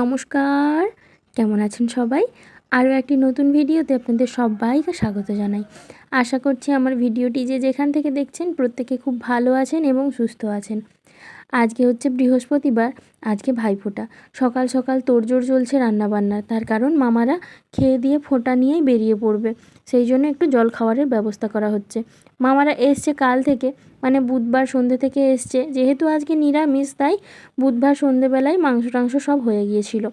নমস্কার, কেমন আছেন সবাই? আরও একটি নতুন ভিডিওতে আপনাদের সবাইকে স্বাগত জানাই। আশা করছি আমার ভিডিওটি যে যেখান থেকে দেখছেন প্রত্যেকে খুব ভালো আছেন এবং সুস্থ আছেন। আজকে হচ্ছে বৃহস্পতিবার, আজকে ভাইফোঁটা। সকাল সকাল তোড়জোড় চলছে রান্নাবান্নার। তার কারণ মামারা খেয়ে দিয়ে ফোঁটা নিয়েই বেরিয়ে পড়বে। সেই জন্য একটু জল খাওয়ারের ব্যবস্থা করা হচ্ছে। মামারা এসছে কাল থেকে মানে বুধবার সন্ধ্যে থেকে এসছে। যেহেতু আজকে নিরামিষ, তাই বুধবার সন্ধেবেলায় মাংস টাংস সব হয়ে গিয়েছিল।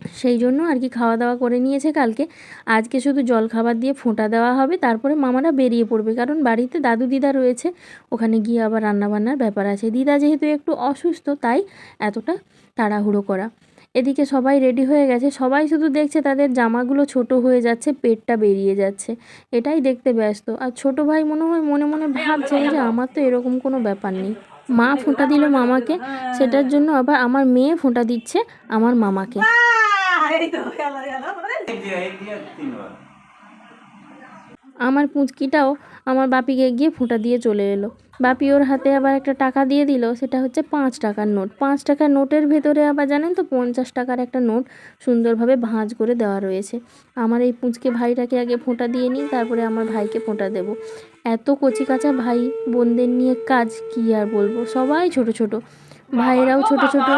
সেই জন্য আর কি খাওয়া দাওয়া করে নিয়েছে কালকে। আজকে শুধু জল খাবার দিয়ে ফোঁটা দেওয়া হবে, তারপরে মামারা বেরিয়ে পড়বে। কারণ বাড়িতে দাদু দিদা রয়েছে, ওখানে গিয়ে আবার রান্নাবান্নার ব্যাপার আছে। দিদা যেহেতু একটু অসুস্থ, তাই এতটা তাড়াহুড়ো করা। এদিকে সবাই রেডি হয়ে গেছে। সবাই শুধু দেখছে তাদের জামাগুলো ছোট হয়ে যাচ্ছে, পেটটা বেরিয়ে যাচ্ছে। এটাই দেখতে ব্যস্ত। আর ছোট ভাই মনে হয় মনে মনে ভাবছে যে আমার তো এরকম কোনো ব্যাপার নেই। মা ফোঁটা দিল মামাকে, সেটার জন্য আবার আমার মেয়ে ফোঁটা দিচ্ছে আমার মামাকে। আমার পুঁচকিটাও আমার বাপিকে গিয়ে ফোঁটা দিয়ে চলে এলো। বাপি ওর হাতে আবার একটা টাকা দিয়ে দিল, সেটা হচ্ছে পাঁচ টাকার নোট। পাঁচ টাকার নোটের ভেতরে আবার জানেন তো, পঞ্চাশ টাকার একটা নোট সুন্দরভাবে ভাঁজ করে দেওয়া রয়েছে। আমার এই পুঁচকে ভাইটাকে আগে ফোঁটা দিয়ে নিই, তারপরে আমার ভাইকে ফোঁটা দেবো। এত কচি কাঁচা ভাই বোনদের নিয়ে কাজ কি আর বলব? সবাই ছোট ছোট। ভাইয়েরাও ছোট ছোট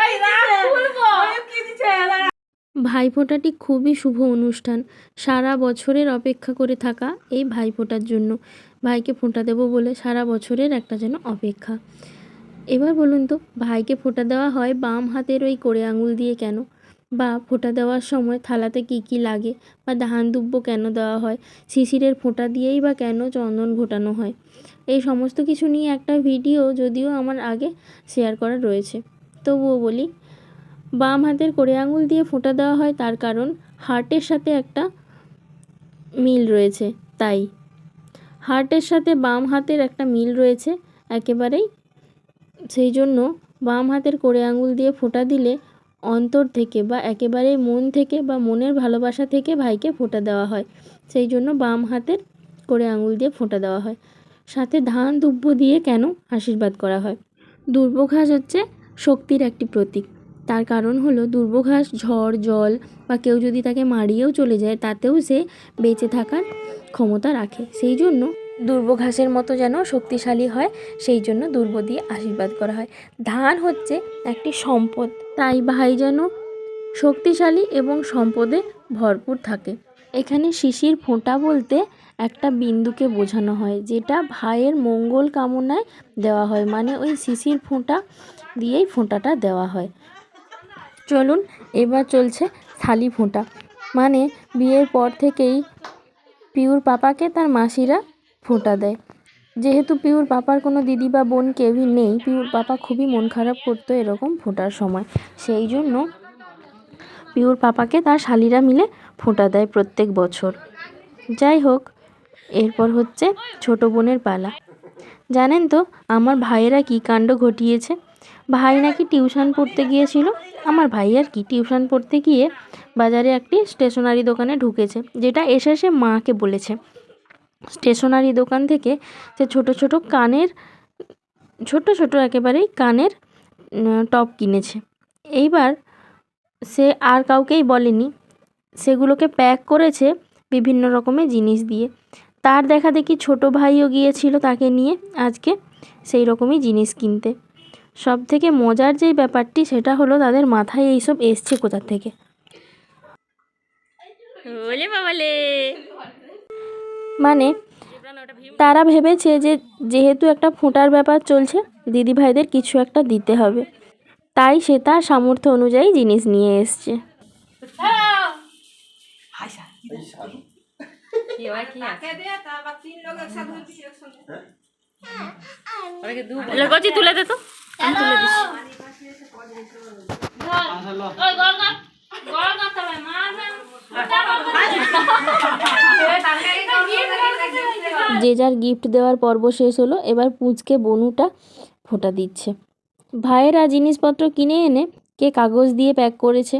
ওই না খুলবো কি দিছে ভাইফোঁটাটি খুবই শুভ অনুষ্ঠান। সারা বছরের অপেক্ষা করে থাকা এই ভাইফোঁটার জন্য ভাইকে ফোঁটা দেবো বলে সারা বছরের একটা যেন অপেক্ষা। এবার বলুন তো, ভাইকে ফোঁটা দেওয়া হয় বাম হাতের ওই কোড়ে আঙুল দিয়ে কেন? বা ফোঁটা দেওয়ার সময় থালাতে কী কী লাগে? বা ধান দুব্য কেন দেওয়া হয়? শিশিরের ফোঁটা দিয়েই বা কেন চন্দন ঘোটানো হয়? এই সমস্ত কিছু নিয়ে একটা ভিডিও যদিও আমার আগে শেয়ার করা রয়েছে। তবুও বলি বাম হাতের কোড়ে আঙুল দিয়ে ফোঁটা দেওয়া হয় তার কারণ হার্টের সাথে একটা মিল রয়েছে, তাই। হার্টের সাথে বাম হাতের একটা মিল রয়েছে একেবারেই। সেই জন্য বাম হাতের কোড়ে আঙুল দিয়ে ফোঁটা দিলে অন্তর থেকে বা একেবারেই মন থেকে বা মনের ভালোবাসা থেকে ভাইকে ফোঁটা দেওয়া হয়। সেই জন্য বাম হাতের কোড়ে আঙুল দিয়ে ফোঁটা দেওয়া হয়। সাথে ধান দুব্য দিয়ে কেন আশীর্বাদ করা হয়? দুর্বঘাস হচ্ছে শক্তির একটি প্রতীক। তার কারণ হলো দুর্বঘাস ঝড়, জল বা কেউ যদি তাকে মারিয়েও চলে যায়, তাতেও সে বেঁচে থাকার ক্ষমতা রাখে। সেই জন্য দুর্বঘাসের মতো যেন শক্তিশালী হয়, সেই জন্য দুর্ব দিয়ে আশীর্বাদ করা হয়। ধান হচ্ছে একটি সম্পদ, তাই ভাই যেন শক্তিশালী এবং সম্পদে ভরপুর থাকে। এখানে শিশির ফোঁটা বলতে একটা বিন্দুকে বোঝানো হয়, যেটা ভাইয়ের মঙ্গল কামনায় দেওয়া হয় মানে ওই শিশির ফোঁটা দিয়েই ফোঁটাটা দেওয়া হয়। চলুন, এবার চলছে থালি ফোঁটা। মানে বিয়ের পর থেকেই পিউর পাপাকে তার মাসিরা ফোঁটা দেয়। যেহেতু পিউর পাপার কোনো দিদি বা বোন কেউই নেই, পিউর পাপা খুবই মন খারাপ করতো এরকম ফোঁটার সময়। সেই জন্য পিউর পাপাকে তার শালিরা মিলে ফোঁটা দেয় প্রত্যেক বছর। যাই হোক, এরপর হচ্ছে ছোট বোনের পালা। জানেন তো, আমার ভাইয়েরা কী কাণ্ড ঘটিয়েছে? ভাই নাকি টিউশন পড়তে গিয়েছিল? আমার ভাই আর কি, টিউশন পড়তে গিয়ে বাজারে একটি স্টেশনারি দোকানে ঢুকেছে, যেটা এসে সে মাকে বলেছে। স্টেশনারি দোকান থেকে সে ছোট ছোট কানের, ছোট ছোট একেবারেই কানের টপ কিনেছে। এইবার সে আর কাউকেই বলেনি। সেগুলোকে প্যাক করেছে বিভিন্ন রকমের জিনিস দিয়ে। তার দেখা দেখি ছোট ভাইও গিয়েছিল তাকে নিয়ে আজকে সেই রকমই জিনিস কিনতে। সব থেকে মজার যেই ব্যাপারটি সেটা হলো তাদের মাথায় এইসব এসছে কোথা থেকে। বলে মানে তারা ভেবেছে যে যেহেতু একটা ফোঁটার ব্যাপার চলছে দিদি ভাইদের কিছু একটা দিতে হবে। তাই সে তার সামর্থ্য অনুযায়ী জিনিস নিয়ে এসছে। কচি তুলে দে তো। যে যার গিফট দেওয়ার পর্ব শেষ হলো, এবার পুঁচকে বনুটা ফোঁটা দিচ্ছে। ভাইয়েরা জিনিসপত্র কিনে এনে কে কাগজ দিয়ে প্যাক করেছে?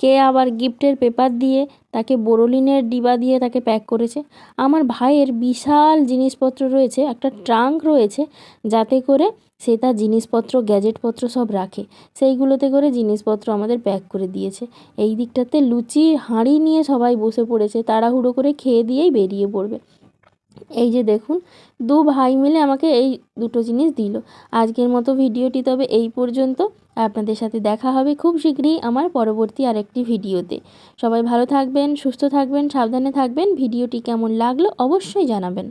কে আবার গিফটের পেপার দিয়ে তাকে বোরোলিনের ডিবা দিয়ে তাকে প্যাক করেছে? আমার ভাইয়ের বিশাল জিনিসপত্র রয়েছে, একটা ট্রাঙ্ক রয়েছে, যাতে করে সে তার জিনিসপত্র, গ্যাজেটপত্র সব রাখে। সেইগুলোতে করে জিনিসপত্র আমাদের প্যাক করে দিয়েছে। এই দিকটাতে লুচি হাঁড়ি নিয়ে সবাই বসে পড়েছে। তাড়াহুড়ো করে খেয়ে দিয়েই বেরিয়ে পড়বে। এই যে দেখুন, দু ভাই মিলে আমাকে এই দুটো জিনিস দিল। আজকের মতো ভিডিওটি তবে এই পর্যন্ত। আপনাদের সাথে দেখা হবে খুব শীঘ্রই আমার পরবর্তী আরেকটি ভিডিওতে। সবাই ভালো থাকবেন, সুস্থ থাকবেন, সাবধানে থাকবেন। ভিডিওটি কেমন লাগল অবশ্যই জানাবেন।